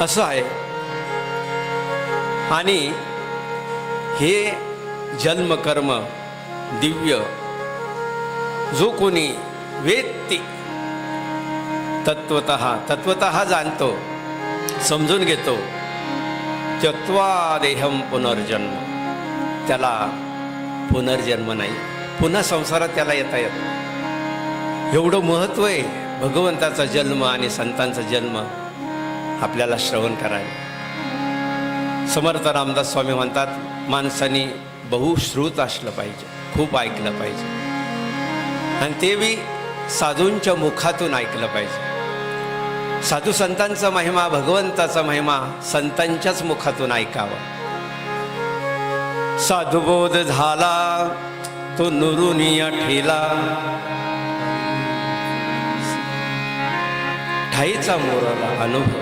असं आहे. आणि हे जन्मकर्म दिव्य जो कोणी वेत्ती तत्वत तत्वत जाणतो समजून घेतो त्यक्त्वा पुनर्जन्म. त्याला पुनर्जन्म नाही. पुन्हा संसारात त्याला येता येतो एवढं महत्त्व आहे भगवंताचा जन्म आणि संतांचा जन्म. आपल्याला श्रवण करावे. समर्थ रामदास स्वामी म्हणतात माणसाने बहुश्रुत असलं पाहिजे खूप ऐकलं पाहिजे. आणि ते बी साधूंच्या मुखातून ऐकलं पाहिजे. साधू संतांचा महिमा भगवंताचा महिमा संतांच्याच मुखातून ऐकावा. साधुबोध झाला तो नुरुनिया ठेला. हाईचा मोराला अनुभव.